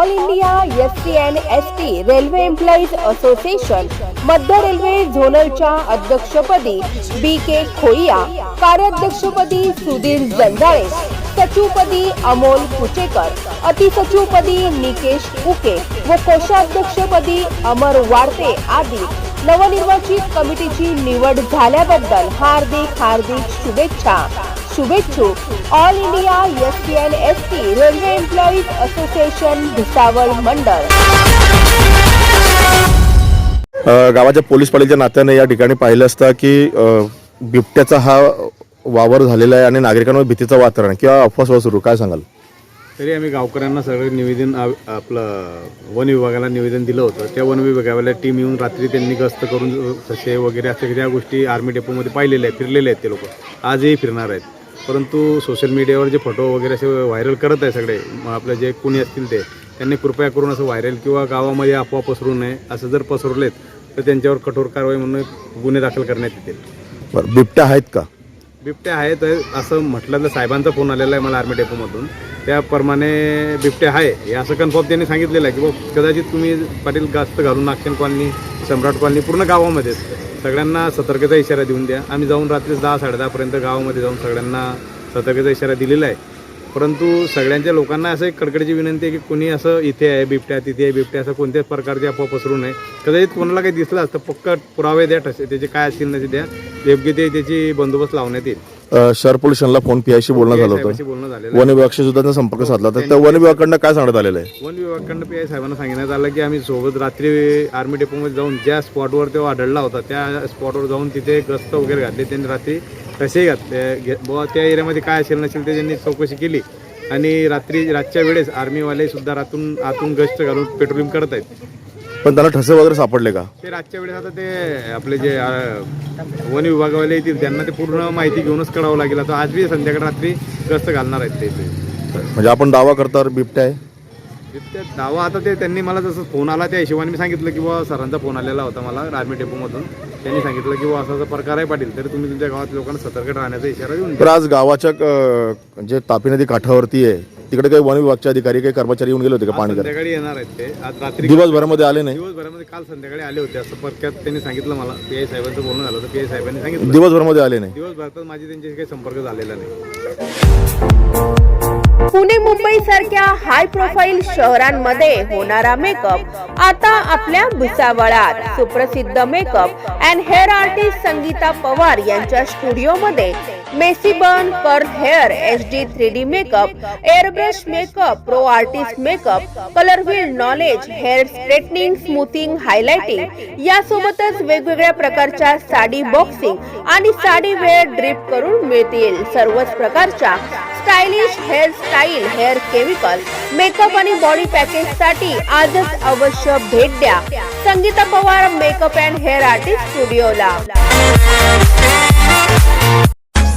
All India S T and S T railway employees association मध्य railway झोनलच्या अध्यक्षपदी B के खोईया कार्याध्यक्षपदी सुधीर जंजाळे सचिवपदी अमोल कुचेकर अतिसचिवपदी निकेश उके व कोषाध्यक्षपदी अमर वाडते आदी नवनिर्वाचित कमिटीची निवड झाल्याबद्दल हार्दिक हार्दिक शुभेच्छा. शुभेच्छुक all India S T N S T railway employees association Bhusawal मंडळ गावाच्या पोलीस पाटीलच्या नात्याने या ठिकाणी पाहिलं असता की बिबट्याचा हा वावर झालेला आहे आणि नागरिकांवर भीतीचं वातावरण किंवा अफवा सुरू. काय सांगाल? तरी आम्ही गावकऱ्यांना सगळं निवेदन आपलं वन विभागाला निवेदन दिलं होतं. त्या वन विभागाला टीम येऊन रात्री त्यांनी गस्त करून ससे वगैरे अशा त्या गोष्टी आर्मी डेपोमध्ये पाहिलेल्या आहेत फिरलेले आहेत ते लोक. आजही फिरणार आहेत. परंतु सोशल मीडियावर जे फोटो वगैरे असे व्हायरल करत आहे सगळे मग आपले जे कुणी असतील ते त्यांनी कृपया करून असं व्हायरल किंवा गावामध्ये अफवा पसरू नये असं जर पसरलेत तर त्यांच्यावर कठोर कारवाई म्हणून गुन्हे दाखल करण्यात येतील. बरं बिबट्या आहेत का? बिबट्या आहेत असं म्हटलं तर साहेबांचा फोन आलेला आहे मला आर्मी डेपोमधून. त्याप्रमाणे बिबट्या आहे हे असं कन्फर्म त्यांनी सांगितलेलं आहे की बघ कदाचित तुम्ही पाटील गास्त घालून नागशन कॉलनी सम्राट कॉलनी पूर्ण गावामध्ये सगळ्यांना सतर्कता इशारा देऊन द्या. आम्ही जाऊन रात्री दहा साडेदहापर्यंत गावामध्ये जाऊन सगळ्यांना सतर्कता इशारा दिलेला आहे. परंतु सगळ्यांच्या लोकांना असं एक कडकडीची विनंती आहे की कोणी असं इथे आहे बिबट्या तिथे आहे बिबट्या असं कोणत्याच प्रकारची अफवा पसरू नये. कदाचित कोणाला काही दिसलं असतं पक्क पुरावे द्या ठसे त्याचे काय असतील ना ते द्या. योग्य ते त्याची बंदोबस्त लावण्यात येईल. शहर पोलीस स्टेशनला फोन पीआयशी बोलणं झालं होतं. बोलणं झालेलं वन विभागाशी सुद्धा त्यांचा संपर्क साधला तर त्या वन विभागाकडनं काय सांगण्यात आलेलं आहे? वन विभागाकडनं पी आय साहेबांना सांगण्यात आलं की आम्ही सोबत रात्री आर्मी डेपोमध्ये जाऊन ज्या स्पॉटवर तो आढळला होता त्या स्पॉटवर जाऊन तिथे गस्त वगैरे घातले. त्यांनी रात्री तसे घातले? बुवा त्या एरियामध्ये काय असेल नसेल ते त्यांनी चौकशी केली. आणि रात्री रातच्या वेळेस आर्मीवाले सुद्धा रातून आतून गस्त घालून पेट्रोलिंग करत आहेत पण त्यांना ठसे वगैरे सापडले का? ते रातच्या वेळेस आता ते आपले जे अं, वन विभागावाले येतील त्यांना ते पूर्ण माहिती घेऊनच कळावं लागेल. आता आज बी संध्याकाळी रात्री गस्त घालणार आहेत ते इथे. म्हणजे आपण दावा करता बिबट्या आहे? त्या दावा आता ते त्यांनी मला जसं फोन आला त्या हिशोबाने मी सांगितलं की बुवा सरांचा फोन आलेला होता मला आर्मी डेपोमधून. त्यांनी सांगितलं की बुवा असा असा प्रकार आहे पाटील तरी तुम्ही तुमच्या गावात लोकांना सतर्क राहण्याचा इशारा देऊन तर आज गावाच्या अ, जे तापी नदी काठावरती आहे तिकडे काही वन विभागचे अधिकारी काही कर्मचारी येऊन गेले होते का पाणी करायला? संध्याकाळी येणार आहेत ते. आज रात्री दिवसभरामध्ये आले नाही. दिवसभरामध्ये काल संध्याकाळी आले होते. असं परक्यात त्यांनी सांगितलं मला. पी आय साहेबांचं बोलणं झालं होतं. पी आय साहेबांनी सांगितलं. दिवसभरामध्ये आले नाही. दिवसभरात माझी त्यांच्याशी काही संपर्क झालेला नाही. पुणे मुंबई सारख्या हाय प्रोफाईल शहरांमध्ये होणारा मेकअप आता आपल्या भुसावळात सुप्रसिद्ध makeup and hair artist Sangeeta Pawar यांच्या स्टुडिओमध्ये messy bun कर्थ hair H D three D makeup airbrush makeup pro artist makeup colour wheel knowledge hair straightening smoothing highlighting यासोबतच वेगवेगळ्या प्रकारच्या साडी बॉक्सिंग आणि साडी वेअर ड्रिप करून मिळतील. सर्वच प्रकारच्या stylish hair style hair chemical makeup आणि बॉडी पॅकेजसाठी आजच अवश्य भेट द्या. Sangeeta Pawar makeup and hair artist स्टुडिओला.